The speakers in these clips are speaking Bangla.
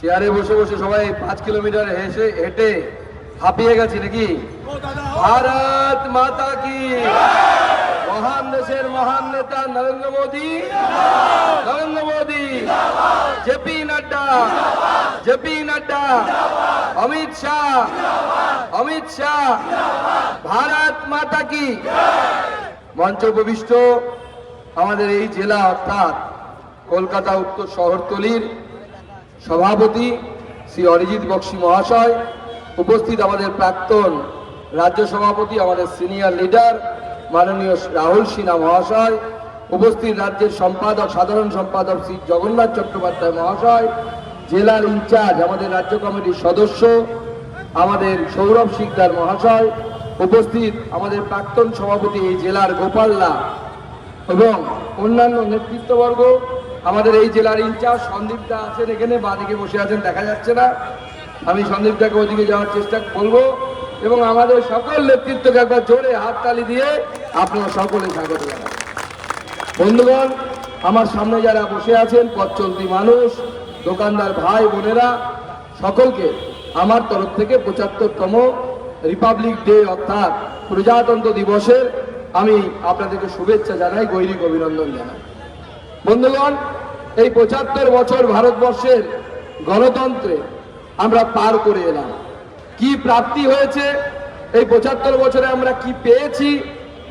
চেয়ারে বসে বসে সবাই পাঁচ কিলোমিটার হেসে, হেঁটে হাঁপিয়ে গেছি নাকি? ভারত মাতা কি? মহান দেশের মহান নেতা Narendra Modi. Narendra Modi. J P Nadda. J P Nadda. Amit Shah. Amit Shah. Bharat Mata কি? মঞ্চ উপবিষ্ট আমাদের এই জেলা অর্থাৎ কলকাতা উত্তর শহরতলির সভাপতি শ্রী অরিজিৎ বক্সি মহাশয়, উপস্থিত আমাদের প্রাক্তন রাজ্য সভাপতি, আমাদের সিনিয়র লিডার মাননীয় রাহুল সিনহা মহাশয়, উপস্থিত রাজ্যের সম্পাদক, সাধারণ সম্পাদক শ্রী জগন্নাথ চট্টোপাধ্যায় মহাশয়, জেলার ইনচার্জ, আমাদের রাজ্য কমিটির সদস্য, আমাদের সৌরভ শিকদার মহাশয়, উপস্থিত আমাদের প্রাক্তন সভাপতি এই জেলার গোপাল্লা এবং অন্যান্য নেতৃত্ববর্গ আমাদের এই জেলার ইনচার্জ সন্দীপদা আছেন এখানে, বাদিকে বসে আছেন, দেখা যাচ্ছে না। আমি সন্দীপদাকে ওদিকে যাওয়ার চেষ্টা করব এবং আমাদের সকল নেতৃত্বকে একবার জোরে হাততালি দিয়ে আপনারা সকলে স্বাগত জানান বন্ধুগণ, আমার সামনে যারা বসে আছেন, পথ মানুষ, দোকানদার ভাই, বোনেরা, সকলকে আমার তরফ থেকে পঁচাত্তরতম রিপাবলিক ডে অর্থাৎ প্রজাতন্ত্র দিবসের আমি আপনাদেরকে শুভেচ্ছা জানাই গৈরিক অভিনন্দন জানাই। বন্ধুগণ, এই পঁচাত্তর বছর ভারতবর্ষের গণতন্ত্রে আমরা পার করে এলাম। কি প্রাপ্তি হয়েছে? এই পঁচাত্তর বছরে আমরা কি পেয়েছি?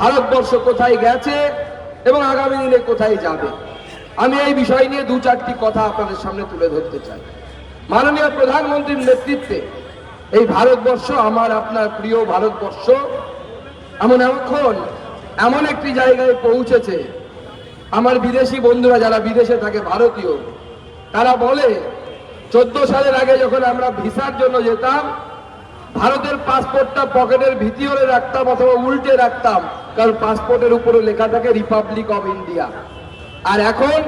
ভারতবর্ষ কোথায় গেছে? এবং আগামী দিনে কোথায় যাবে? আমি এই বিষয় নিয়ে দু চারটি কথা আপনাদের সামনে তুলে ধরতে চাই। মাননীয় প্রধানমন্ত্রীর নেতৃত্বে এই ভারতবর্ষ আমার, আপনার প্রিয় ভারতবর্ষ, এমন এখন এমন একটি জায়গায় পৌঁছেছে আমার বিদেশি বন্ধুরা যারা বিদেশে থাকে, ভারতীয়, তারা বলে, চোদ্দ সালের আগে যখন আমরা ভিসার জন্য যেতাম, ভারতের পাসপোর্টটা পকেটের ভিতরে রাখতাম অথবা উল্টে রাখতাম, কারণ পাসপোর্টের উপরে লেখা থাকে রিপাবলিক অফ ইন্ডিয়া আর এখন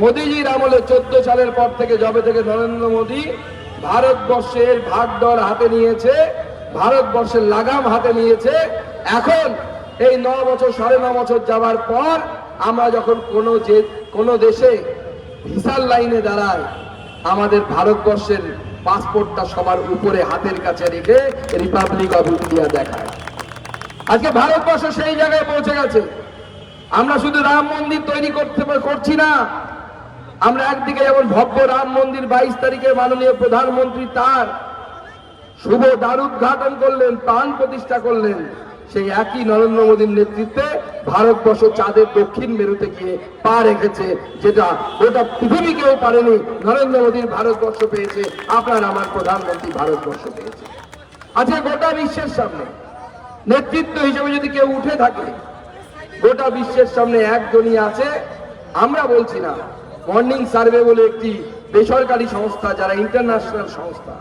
মোদিজির আমলে চোদ্দ সালের পর থেকে জবে থেকে নরেন্দ্র মোদী ভারতবর্ষের ভাগডর হাতে নিয়েছে, ভারতবর্ষের লাগাম হাতে নিয়েছে। এখন এই ন বছর, সাড়ে ন বছর যাওয়ার পর আমরা যখন কোনো যে, কোনো দেশে ভিসার লাইনে দাঁড়াই, আমাদের ভারতবর্ষের পাসপোর্টটা সবার উপরে হাতের কাছে রেখে রিপাবলিক অফ ইন্ডিয়া দেখায়। আজকে ভারতবর্ষ সেই জায়গায় পৌঁছে গেছে। আমরা শুধু রাম মন্দির তৈরি করতে করছি না। আমরা একদিকে যেমন ভব্য রাম মন্দির বাইশ তারিখে মাননীয় প্রধানমন্ত্রী তার শুভ দ্বার উদ্ঘাটন করলেন, প্রাণ প্রতিষ্ঠা করলেন সেই একই নরেন্দ্র মোদীর নেতৃত্বে ভারতবর্ষ চাঁদের দক্ষিণ মেরুতে গিয়ে পা রেখেছে, যেটা গোটা পৃথিবী কেউ পারেনি, নরেন্দ্র মোদীর ভারতবর্ষ পেয়েছে, আপনার আমার প্রধানমন্ত্রী ভারতবর্ষ পেয়েছে। আজকে গোটা বিশ্বের সামনে নেতৃত্ব হিসেবে যদি কেউ উঠে থাকে, গোটা বিশ্বের সামনে একজনই আছে, আমরা বলছি না, মর্নিং সার্ভে বলে একটি বেসরকারি সংস্থা, যারা ইন্টারন্যাশনাল সংস্থা,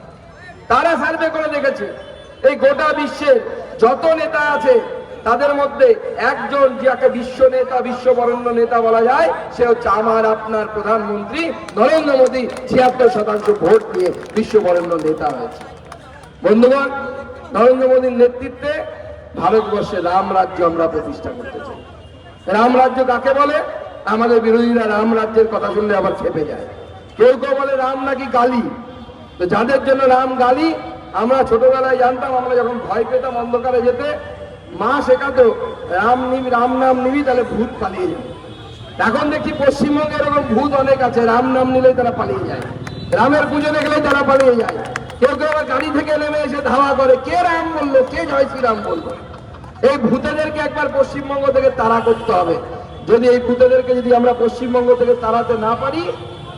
তারা সার্ভে করে দেখেছে। এই গোটা বিশ্বের যত নেতা আছে, তাদের মধ্যে একজন যাকে বিশ্ব নেতা, বিশ্ববরণ্য নেতা বলা যায়, সে হচ্ছে আমার আপনার প্রধানমন্ত্রী নরেন্দ্র মোদী। ছিয়াত্তর শতাংশ ভোট দিয়ে বিশ্ববরণ্য নেতা হয়েছে। বন্ধুগণ, নরেন্দ্র মোদীর নেতৃত্বে ভারতবর্ষে রাম রাজ্য আমরা প্রতিষ্ঠা করতে চাই। রাম রাজ্য কাকে বলে? আমাদের বিরোধীরা রাম রাজ্যের কথা শুনলে আবার খেপে যায়। কেউ কেউ বলে রাম নাকি গালি। তো যাদের জন্য রাম গালি আমরা ছোটবেলায় জানতাম, আমরা যখন ভয় পেতাম অন্ধকারে যেতে, মা শেখাতো, রাম নিবি, রাম নাম নিবি, তাহলে ভূত পালিয়ে যাবে। এখন দেখছি পশ্চিমবঙ্গে এরকম ভূত অনেক আছে, রাম নাম নিলেই তারা পালিয়ে যায়। রামের পুজো দেখলেই তারা পালিয়ে যায়। কেউ কেউ আবার গাড়ি থেকে নেমে এসে ধাওয়া করে, কে রাম বলল? কে জয় শ্রীরাম বলল? এই ভূতেদেরকে একবার পশ্চিমবঙ্গ থেকে তাড়া করতে হবে। যদি এই ভূতেদেরকে যদি আমরা পশ্চিমবঙ্গ থেকে তাড়াতে না পারি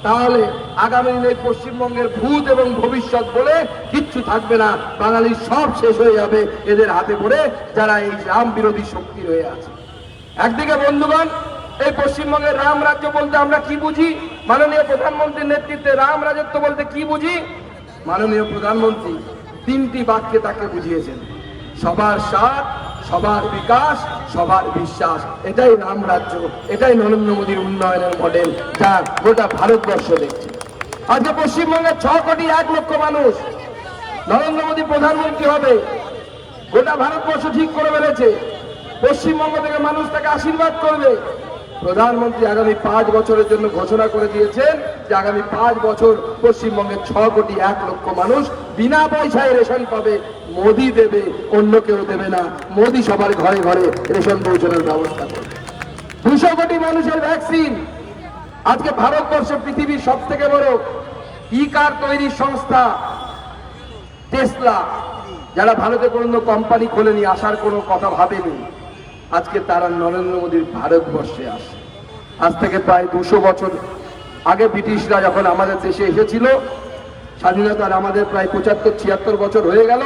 তাহলে আগামী দিনে পশ্চিমবঙ্গের ভূত এবং ভবিষ্যৎ বলে কিচ্ছু থাকবে না। বাঙালির সব শেষ হয়ে যাবে এদের হাতে পড়ে যারা এই রাম বিরোধী শক্তি রয়ে আছে। একদিকে বন্ধুগণ, এই পশ্চিমবঙ্গের রাম রাজ্য বলতে আমরা কি বুঝি? মাননীয় প্রধানমন্ত্রীর নেতৃত্বে রাম রাজত্ব বলতে কি বুঝি? মাননীয় প্রধানমন্ত্রী তিনটি বাক্যে তাকে বুঝিয়েছেন। সবার সাথ সবার বিকাশ, সবার বিশ্বাস। এটাই রাম রাজ্য, এটাই নরেন্দ্র মোদীর উন্নয়নের মডেল যা গোটা ভারতবর্ষ দেখছে। আজকে পশ্চিমবঙ্গের ছ কোটি এক লক্ষ মানুষ, নরেন্দ্র মোদী প্রধানমন্ত্রী হবে, গোটা ভারতবর্ষ ঠিক করে ফেলেছে। পশ্চিমবঙ্গ থেকে মানুষ তাকে আশীর্বাদ করবে। প্রধানমন্ত্রী আগামী পাঁচ বছরের জন্য ঘোষণা করে দিয়েছেন যে আগামী পাঁচ বছর পশ্চিমবঙ্গের ছ কোটি এক লক্ষ মানুষ বিনা পয়সায় রেশন পাবে। মোদি দেবে, অন্য কেউ দেবে না। মোদি সবার ঘরে ঘরে রেশন পৌঁছানোর ব্যবস্থা করবে। দুশো কোটি মানুষের ভ্যাকসিন। আজকে ভারতবর্ষ পৃথিবীর সব থেকে বড় ই কার তৈরির সংস্থা, টেসলা। যারা ভারতে কোনো কোম্পানি খোলেনি, আসার কোনো কথা ভাবেনি। আজকে তারা নরেন্দ্র মোদীর ভারতবর্ষে আসে। আজ থেকে প্রায় দুশো বছর আগে ব্রিটিশরা যখন আমাদের দেশে এসেছিল স্বাধীনতার আমাদের প্রায় পঁচাত্তর, ছিয়াত্তর বছর হয়ে গেল।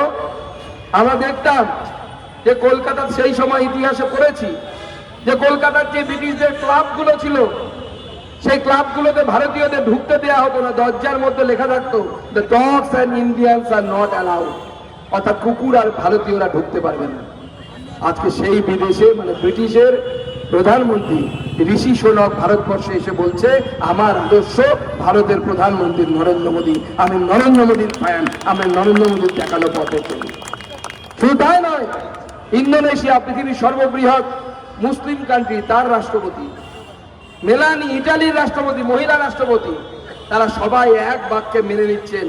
আমরা দেখতাম যে কলকাতার সেই সময় ইতিহাসে পড়েছি যে কলকাতার যে ব্রিটিশদের ক্লাবগুলো ছিল, সেই ক্লাবগুলোতে ভারতীয়দের ঢুকতে দেওয়া হতো না, দরজার মধ্যে লেখা থাকতো the dogs and Indians are not allowed অর্থাৎ কুকুর আর ভারতীয়রা ঢুকতে পারবে না। আজকে সেই বিদেশে মানে ব্রিটিশের প্রধানমন্ত্রী ঋষি সোনক ভারতবর্ষে এসে বলছে, আমার আদর্শ ভারতের প্রধানমন্ত্রী নরেন্দ্র মোদী। আমি নরেন্দ্র মোদীর ফ্যান আমি নরেন্দ্র মোদীর দেখানো পথে চলি। শুধু তাই নয়, ইন্দোনেশিয়া, পৃথিবীর সর্ববৃহৎ মুসলিম কান্ট্রি তার রাষ্ট্রপতি, মেলানি, ইটালির রাষ্ট্রপতি, মহিলা রাষ্ট্রপতি, তারা সবাই এক বাক্যে মেনে নিচ্ছেন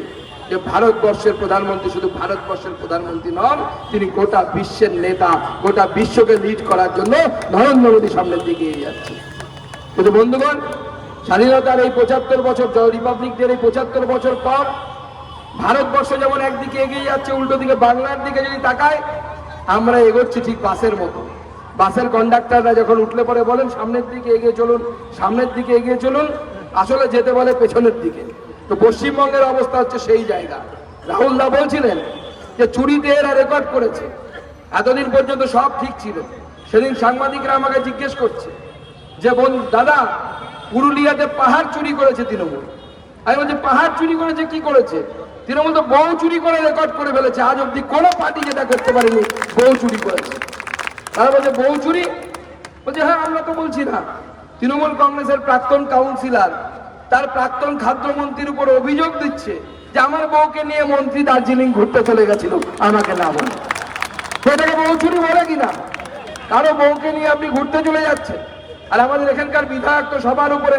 যে ভারতবর্ষের প্রধানমন্ত্রী শুধু ভারতবর্ষের প্রধানমন্ত্রী নন, তিনি গোটা বিশ্বের নেতা, গোটা বিশ্বকে লিড করার জন্য নরেন্দ্র মোদী সামনের দিকে যাচ্ছে। কিন্তু বন্ধুগণ, স্বাধীনতার এই পঁচাত্তর বছর রিপাবলিক ডের এই পঁচাত্তর বছর পর ভারতবর্ষ যেমন একদিকে এগিয়ে যাচ্ছে, উল্টো দিকে, বাংলার দিকে যদি তাকায় আমরা এগোচ্ছি ঠিক বাসের মতো। বাসের কন্ডাক্টররা যখন উঠলে পরে বলেন, সামনের দিকে এগিয়ে চলুন, সামনের দিকে এগিয়ে চলুন, আসলে যেতে বলে পেছনের দিকে। তো পশ্চিমবঙ্গের অবস্থা হচ্ছে সেই জায়গা। রাহুল দা বলছিলেন যে চুরিতে এরা রেকর্ড করেছে। এতদিন পর্যন্ত সব ঠিক ছিল। সেদিন সাংবাদিকরা আমাকে জিজ্ঞেস করছে যে, বোন, দাদা, পুরুলিয়াতে পাহাড় চুরি করেছে তৃণমূল। আমি বলছি, পাহাড় চুরি করেছে? কি করেছে? তৃণমূল তো বউ চুরি করে রেকর্ড করে ফেলেছে। আজ অব্দি কোনো পার্টি যেটা করতে পারেনি, বউ চুরি করেছে। তারা বলছে, বউ চুরি? বলছে হ্যাঁ আমরা তো বলছি না। তৃণমূল কংগ্রেসের প্রাক্তন কাউন্সিলর তার প্রাক্তন খাদ্যমন্ত্রীর উপর অভিযোগ দিচ্ছে যে আমার বউকে নিয়ে মন্ত্রী দার্জিলিং ঘুরতে চলে গেছিল, আমাকে না বলে। সেটাকে বউ চুরি বলে কিনা? কারও বউকে নিয়ে আপনি ঘুরতে চলে যাচ্ছেন? আর আমাদের এখানকার বিধায়ক তো সবার উপরে।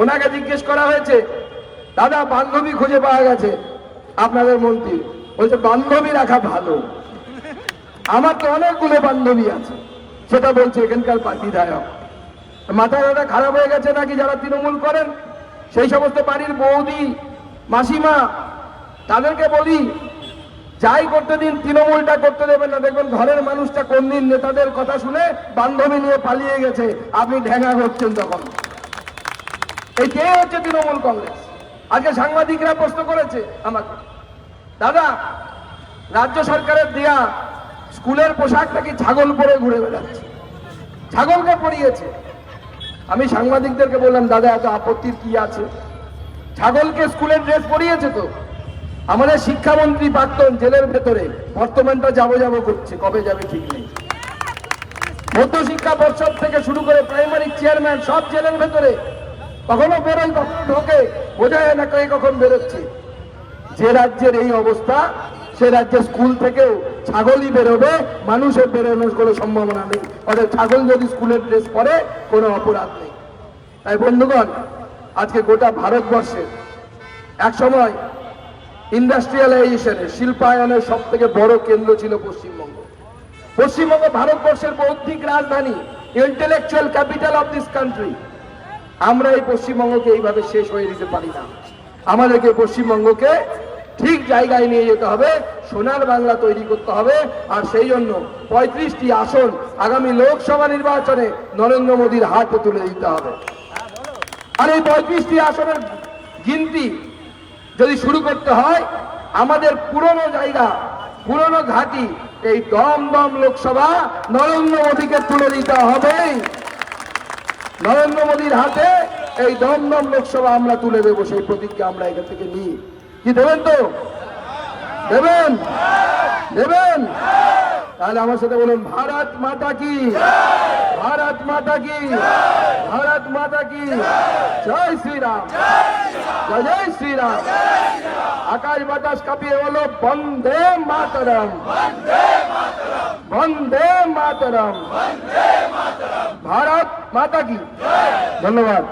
ওনাকে জিজ্ঞেস করা হয়েছে, দাদা, বান্ধবী খুঁজে পাওয়া গেছে আপনাদের মন্ত্রী। বলছে, বান্ধবী রাখা ভালো। আমার তো অনেকগুলো বান্ধবী আছে। সেটা বলছে এখানকার বিধায়ক। মাথা খারাপ হয়ে গেছে নাকি যারা তৃণমূল করেন? সেই সমস্ত বাড়ির বৌদি, মাসিমা, তাদেরকে বলি, যাই করতে দিন, তৃণমূলটা করতে দেবেন না। দেখবেন ঘরের মানুষটা কোন দিন নেতাদের কথা শুনে বান্ধবী নিয়ে পালিয়ে গেছে। আপনি ঢেঙা করছেন তখন। এই কে হচ্ছে তৃণমূল কংগ্রেস? আজকে সাংবাদিকরা প্রশ্ন করেছে আমাকে। দাদা, রাজ্য সরকারের দেয়া স্কুলের পোশাকটা কি ছাগল পরে ঘুরে বেড়াচ্ছে? ছাগলকে পরিয়েছে। আমি সাংবাদিকদেরকে বললাম, দাদা, এত আপত্তির কি আছে? ছাগলকে স্কুলের ড্রেস পরিয়েছে তো। আমাদের শিক্ষামন্ত্রী প্রাক্তন জেলের ভেতরে, বর্তমানটা যাব যাব করছে, কবে যাবে ঠিক নেই। মধ্য শিক্ষা পর্ষদ থেকে শুরু করে প্রাইমারি চেয়ারম্যান সব জেলের ভেতরে, কখনো বেরোয়, কখনো ঢোকে বোঝা যায় না কখন বেরোচ্ছে। যে রাজ্যের এই অবস্থা সে রাজ্যে স্কুল থেকেও ছাগলই বেরোবে মানুষের বেরোনোর কোনো সম্ভাবনা নেই। অর্থাৎ ছাগল যদি স্কুলের ড্রেস পরে, কোনো অপরাধ নেই। তাই বন্ধুগণ, আজকে গোটা ভারতবর্ষে এক সময় ইন্ডাস্ট্রিয়ালাইজেশনের, শিল্পায়নের সব থেকে বড় কেন্দ্র ছিল পশ্চিমবঙ্গ। পশ্চিমবঙ্গ ভারতবর্ষের বৌদ্ধিক রাজধানী intellectual capital of this country আমরা এই পশ্চিমবঙ্গকে এইভাবে শেষ হয়ে দিতে পারি না। আমাদেরকে পশ্চিমবঙ্গকে ঠিক জায়গায় নিয়ে যেতে হবে, সোনার বাংলা তৈরি করতে হবে, আর সেই জন্য পঁয়ত্রিশটি আসন আগামী লোকসভা নির্বাচনে নরেন্দ্র মোদীর হাতে তুলে দিতে হবে। আর এই পঁয়ত্রিশটি আসনের গিনতি যদি শুরু করতে হয়, আমাদের পুরনো জায়গা, পুরনো ঘাঁটি, এই দমদম লোকসভা নরেন্দ্র মোদীকে তুলে দিতে হবে নরেন্দ্র মোদীর হাতে এই দমদম লোকসভা আমরা তুলে দেবো, সেই প্রতিজ্ঞা আমরা এখান থেকে নিই। কি দেবেন তো? দেবেন? দেবেন? তাহলে আমার সাথে বলুন, ভারত মাতা কি? ভারত মাতা কি? ভারত মাতা কি? জয় শ্রীরাম। জয় জয় শ্রীরাম। আকাশ বাতাস কাঁপিয়ে বলো বন্দে মাতরম। বন্দে মাতরম। ভারত মাতা কি? ধন্যবাদ।